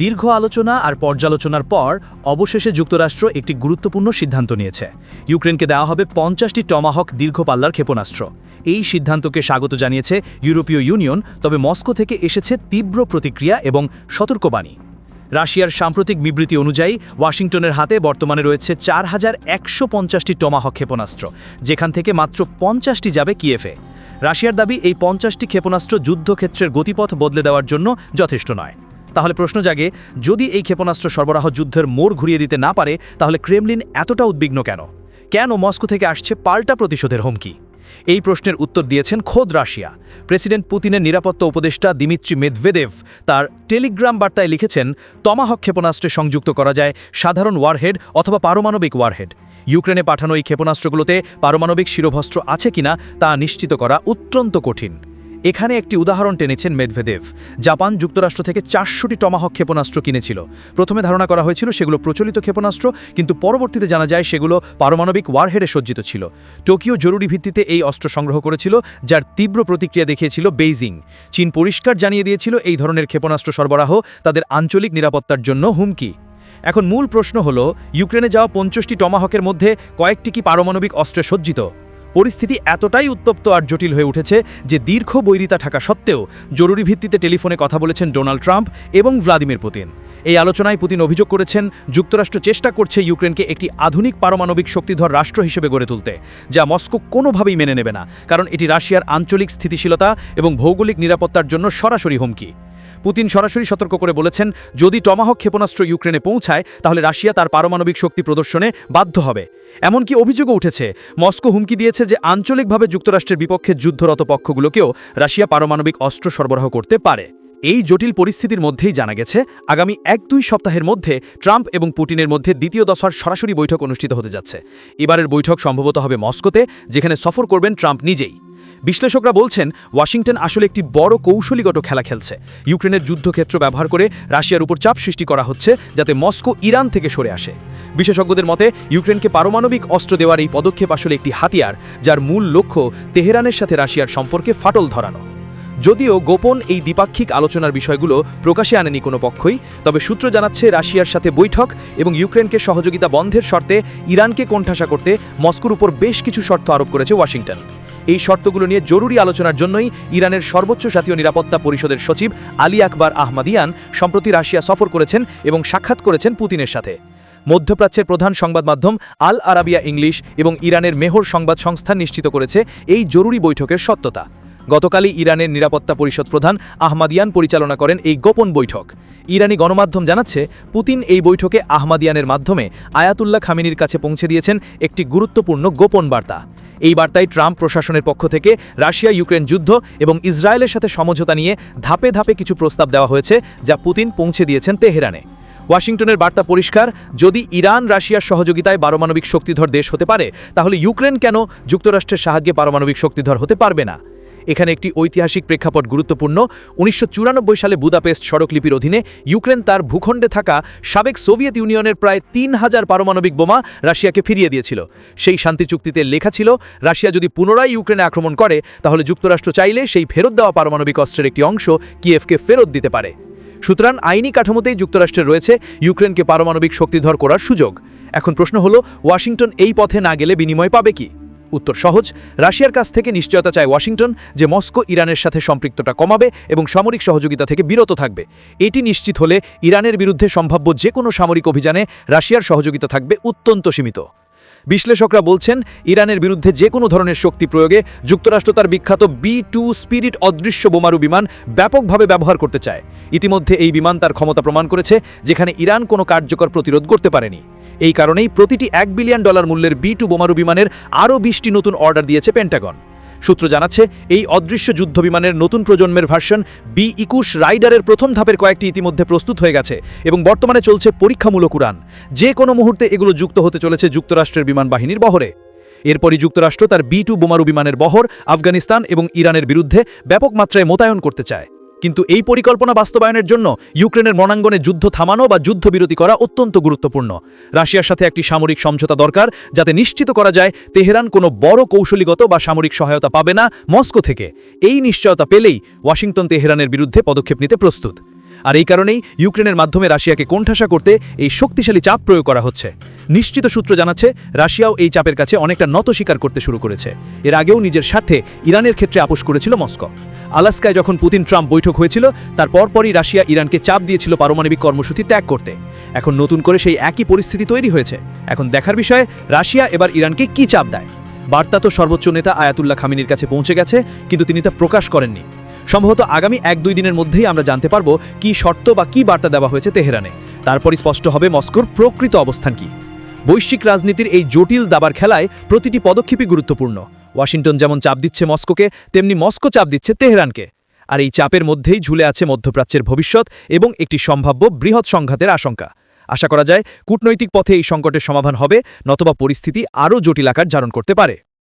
দীর্ঘ আলোচনা আর পর্যালোচনার পর অবশেষে যুক্তরাষ্ট্র একটি গুরুত্বপূর্ণ সিদ্ধান্ত নিয়েছে। ইউক্রেনকে দেওয়া হবে পঞ্চাশটি টমাহক দীর্ঘ পাল্লার ক্ষেপণাস্ত্র। এই সিদ্ধান্তকে স্বাগত জানিয়েছে ইউরোপীয় ইউনিয়ন, তবে মস্কো থেকে এসেছে তীব্র প্রতিক্রিয়া এবং সতর্কবাণী। রাশিয়ার সাম্প্রতিক বিবৃতি অনুযায়ী ওয়াশিংটনের হাতে বর্তমানে রয়েছে চার হাজার একশো পঞ্চাশটি টমাহক ক্ষেপণাস্ত্র, যেখান থেকে মাত্র পঞ্চাশটি যাবে কিয়েফে রাশিয়ার দাবি, এই পঞ্চাশটি ক্ষেপণাস্ত্র যুদ্ধক্ষেত্রের গতিপথ বদলে দেওয়ার জন্য যথেষ্ট নয়। তাহলে প্রশ্ন জাগে, যদি এই ক্ষেপণাস্ত্র সরবরাহ যুদ্ধের মোড় ঘুরিয়ে দিতে না পারে, তাহলে ক্রেমলিন এতটা উদ্বিগ্ন কেন? কেন মস্কো থেকে আসছে পাল্টা প্রতিশোধের হুমকি? এই প্রশ্নের উত্তর দিয়েছেন খোদ রাশিয়া। প্রেসিডেন্ট পুতিনের নিরাপত্তা উপদেষ্টা দিমিত্রি মেদভেদেভ তার টেলিগ্রাম বার্তায় লিখেছেন, তমাহক ক্ষেপণাস্ত্রে সংযুক্ত করা যায় সাধারণ ওয়ারহেড অথবা পারমাণবিক ওয়ারহেড। ইউক্রেনে পাঠানো এই ক্ষেপণাস্ত্রগুলোতে পারমাণবিক শিরোভস্ত্র আছে কিনা তা নিশ্চিত করা অত্যন্ত কঠিন। এখানে একটি উদাহরণ টেনেছেন মেদভেদেভ। জাপান যুক্তরাষ্ট্র থেকে চারশোটি টমাহক ক্ষেপণাস্ত্র কিনেছিল। প্রথমে ধারণা করা হয়েছিল সেগুলো প্রচলিত ক্ষেপণাস্ত্র, কিন্তু পরবর্তীতে জানা যায় সেগুলো পারমাণবিক ওয়ারহেডে সজ্জিত ছিল। টোকিও জরুরি ভিত্তিতে এই অস্ত্র সংগ্রহ করেছিল, যার তীব্র প্রতিক্রিয়া দেখিয়েছিল বেইজিং। চীন পরিষ্কার জানিয়ে দিয়েছিল এই ধরনের ক্ষেপণাস্ত্র সরবরাহ তাদের আঞ্চলিক নিরাপত্তার জন্য হুমকি। এখন মূল প্রশ্ন হল, ইউক্রেনে যাওয়া পঞ্চাশটি টমাহকের মধ্যে কয়েকটি কি পারমাণবিক অস্ত্রে সজ্জিত? পরিস্থিতি এতটাই উত্তপ্ত আর জটিল হয়ে উঠেছে যে দীর্ঘ বৈরিতা থাকা সত্ত্বেও জরুরি ভিত্তিতে টেলিফোনে কথা বলেছেন ডোনাল্ড ট্রাম্প এবং ভ্লাদিমির পুতিন। এই আলোচনায় পুতিন অভিযোগ করেছেন, যুক্তরাষ্ট্র চেষ্টা করছে ইউক্রেনকে একটি আধুনিক পারমাণবিক শক্তিধর রাষ্ট্র হিসেবে গড়ে তুলতে, যা মস্কো কোনোভাবেই মেনে নেবে না, কারণ এটি রাশিয়ার আঞ্চলিক স্থিতিশীলতা এবং ভৌগোলিক নিরাপত্তার জন্য সরাসরি হুমকি। পুতিন সরাসরি সতর্ক করে বলেছেন, যদি টমাহক ক্ষেপণাস্ত্র ইউক্রেনে পৌঁছায়, তাহলে রাশিয়া তার পারমাণবিক শক্তি প্রদর্শনে বাধ্য হবে। এমনকি অভিযোগও উঠেছে, মস্কো হুমকি দিয়েছে যে আঞ্চলিকভাবে যুক্তরাষ্ট্রের বিপক্ষে যুদ্ধরত পক্ষগুলোকেও রাশিয়া পারমাণবিক অস্ত্র সরবরাহ করতে পারে। এই জটিল পরিস্থিতির মধ্যেই জানা গেছে, আগামী এক দুই সপ্তাহের মধ্যে ট্রাম্প এবং পুটিনের মধ্যে দ্বিতীয় দফার সরাসরি বৈঠক অনুষ্ঠিত হতে যাচ্ছে। এবারের বৈঠক সম্ভবত হবে মস্কোতে, যেখানে সফর করবেন ট্রাম্প নিজেই। বিশ্লেষকরা বলছেন, ওয়াশিংটন আসলে একটি বড় কৌশলীগত খেলা খেলছে। ইউক্রেনের যুদ্ধক্ষেত্র ব্যবহার করে রাশিয়ার উপর চাপ সৃষ্টি করা হচ্ছে যাতে মস্কো ইরান থেকে সরে আসে। বিশেষজ্ঞদের মতে, ইউক্রেনকে পারমাণবিক অস্ত্র দেওয়ার এই পদক্ষেপ আসলে একটি হাতিয়ার, যার মূল লক্ষ্য তেহরানের সাথে রাশিয়ার সম্পর্কে ফাটল ধরানো। যদিও গোপন এই দ্বিপাক্ষিক আলোচনার বিষয়গুলো প্রকাশে আনেনি কোনো পক্ষই, তবে সূত্র জানাচ্ছে রাশিয়ার সাথে বৈঠক এবং ইউক্রেনকে সহযোগিতা বন্ধের শর্তে ইরানকে কোণঠাসা করতে মস্কোর উপর বেশ কিছু শর্ত আরোপ করেছে ওয়াশিংটন। এই শর্তগুলো নিয়ে জরুরি আলোচনার জন্যই ইরানের সর্বোচ্চ জাতীয় নিরাপত্তা পরিষদের সচিব আলী আকবর আহমাদিয়ান সম্প্রতি রাশিয়া সফর করেছেন এবং সাক্ষাৎ করেছেন পুতিনের সাথে। মধ্যপ্রাচ্যের প্রধান সংবাদ মাধ্যম আল আরাবিয়া ইংলিশ এবং ইরানের মেহর সংবাদ সংস্থা নিশ্চিত করেছে এই জরুরি বৈঠকের সত্যতা। গতকালই ইরানের নিরাপত্তা পরিষদ প্রধান আহমাদিয়ান পরিচালনা করেন এই গোপন বৈঠক। ইরানি গণমাধ্যম জানাচ্ছে, পুতিন এই বৈঠকে আহমাদিয়ানের মাধ্যমে আয়াতুল্লাহ খামিনির কাছে পৌঁছে দিয়েছেন একটি গুরুত্বপূর্ণ গোপন বার্তা। এই বার্তায় ট্রাম্প প্রশাসনের পক্ষ থেকে রাশিয়া ইউক্রেন যুদ্ধ এবং ইসরায়েলের সাথে সমঝোতা নিয়ে ধাপে ধাপে কিছু প্রস্তাব দেওয়া হয়েছে, যা পুতিন পৌঁছে দিয়েছেন তেহরানে। ওয়াশিংটনের বার্তা পরিষ্কার, যদি ইরান রাশিয়ার সহযোগিতায় পারমাণবিক শক্তিধর দেশ হতে পারে, তাহলে ইউক্রেন কেন যুক্তরাষ্ট্রের সাহায্যে পারমাণবিক শক্তিধর হতে পারবে না? এখানে একটি ঐতিহাসিক প্রেক্ষাপট গুরুত্বপূর্ণ। উনিশশো চুরানব্বই সালে বুদাপেস্ট সড়কলিপির অধীনে ইউক্রেন তার ভূখণ্ডে থাকা সাবেক সোভিয়েত ইউনিয়নের প্রায় তিন হাজার পারমাণবিক বোমা রাশিয়াকে ফিরিয়ে দিয়েছিল। সেই শান্তি চুক্তিতে লেখা ছিল, রাশিয়া যদি পুনরায় ইউক্রেনে আক্রমণ করে, তাহলে যুক্তরাষ্ট্র চাইলে সেই ফেরত দেওয়া পারমাণবিক অস্ত্রের একটি অংশ কিয়েফকে ফেরত দিতে পারে। সুতরাং আইনি কাঠামোতেই যুক্তরাষ্ট্রের রয়েছে ইউক্রেনকে পারমাণবিক শক্তিধর করার সুযোগ। এখন প্রশ্ন হলো, ওয়াশিংটন এই পথে না গেলে বিনিময় পাবে কি? উত্তর সহজ। রাশিয়ার কাছ থেকে নিশ্চয়তা চায় ওয়াশিংটন যে মস্কো ইরানের সাথে সম্পৃক্ততা কমাবে এবং সামরিক সহযোগিতা থেকে বিরত থাকবে। এটি নিশ্চিত হলে ইরানের বিরুদ্ধে সম্ভাব্য যে কোনো সামরিক অভিযানে রাশিয়ার সহযোগিতা থাকবে অত্যন্ত সীমিত। বিশ্লেষকরা বলছেন, ইরানের বিরুদ্ধে যে কোনো ধরনের শক্তি প্রয়োগে যুক্তরাষ্ট্র তার বিখ্যাত বি টু স্পিরিট অদৃশ্য বোমারু বিমান ব্যাপকভাবে ব্যবহার করতে চায়। ইতিমধ্যে এই বিমান তার ক্ষমতা প্রমাণ করেছে, যেখানে ইরান কোনো কার্যকর প্রতিরোধ করতে পারেনি। এই কারণেই প্রতিটি এক বিলিয়ন ডলার মূল্যের বি টু বোমারু বিমানের আরও বিশটি নতুন অর্ডার দিয়েছে পেন্টাগন। সূত্র জানাচ্ছে, এই অদৃশ্য যুদ্ধ বিমানের নতুন প্রজন্মের ভার্সন বি ইকুশ রাইডারের প্রথম ধাপের কয়েকটি ইতিমধ্যে প্রস্তুত হয়ে গেছে এবং বর্তমানে চলছে পরীক্ষামূলক উড়ান। যে কোনো মুহূর্তে এগুলো যুক্ত হতে চলেছে যুক্তরাষ্ট্রের বিমান বাহিনীর বহরে। এরপরই যুক্তরাষ্ট্র তার বি টু বোমারু বিমানের বহর আফগানিস্তান এবং ইরানের বিরুদ্ধে ব্যাপক মাত্রায় মোতায়েন করতে চায়। কিন্তু এই পরিকল্পনা বাস্তবায়নের জন্য ইউক্রেনের মনাঙ্গনে যুদ্ধ থামানো বা যুদ্ধবিরতি করা অত্যন্ত গুরুত্বপূর্ণ। রাশিয়ার সাথে একটি সামরিক সমঝোতা দরকার, যাতে নিশ্চিত করা যায় তেহরান কোনো বড় কৌশলীগত বা সামরিক সহায়তা পাবে না মস্কো থেকে। এই নিশ্চয়তা পেলেই ওয়াশিংটন তেহরানের বিরুদ্ধে পদক্ষেপ নিতে প্রস্তুত। আর এই কারণেই ইউক্রেনের মাধ্যমে রাশিয়াকে কোণঠাসা করতে এই শক্তিশালী চাপ প্রয়োগ করা হচ্ছে। নিশ্চিত সূত্র জানাচ্ছে, রাশিয়াও এই চাপের কাছে অনেকটা নত স্বীকার করতে শুরু করেছে। এর আগেও নিজের স্বার্থে ইরানের ক্ষেত্রে আপোষ করেছিল মস্কো। আলাস্কায় যখন পুতিন ট্রাম্প বৈঠক হয়েছিল, তার পরপরই রাশিয়া ইরানকে চাপ দিয়েছিল পারমাণবিক কর্মসূচি ত্যাগ করতে। এখন নতুন করে সেই একই পরিস্থিতি তৈরি হয়েছে। এখন দেখার বিষয়ে, রাশিয়া এবার ইরানকে কি চাপ দেয়? বার্তা তো সর্বোচ্চ নেতা আয়াতুল্লাহ খামিনির কাছে পৌঁছে গেছে, কিন্তু তিনি তা প্রকাশ করেননি। সম্ভবত আগামী এক দুই দিনের মধ্যেই আমরা জানতে পারব কি শর্ত বা কি বার্তা দেওয়া হয়েছে তেহরানে। তারপরই স্পষ্ট হবে মস্কোর প্রকৃত অবস্থান কি। বৈশ্বিক রাজনীতির এই জটিল দাবার খেলায় প্রতিটি পদক্ষেপই গুরুত্বপূর্ণ। ওয়াশিংটন যেমন চাপ দিচ্ছে মস্কোকে, তেমনি মস্কো চাপ দিচ্ছে তেহরানকে। আর এই চাপের মধ্যেই ঝুলে আছে মধ্যপ্রাচ্যের ভবিষ্যৎ এবং একটি সম্ভাব্য বৃহৎ সংঘাতের আশঙ্কা। আশা করা যায়, কূটনৈতিক পথে এই সংকটের সমাধান হবে, নতবা পরিস্থিতি আরও জটিল আকার ধারণ করতে পারে।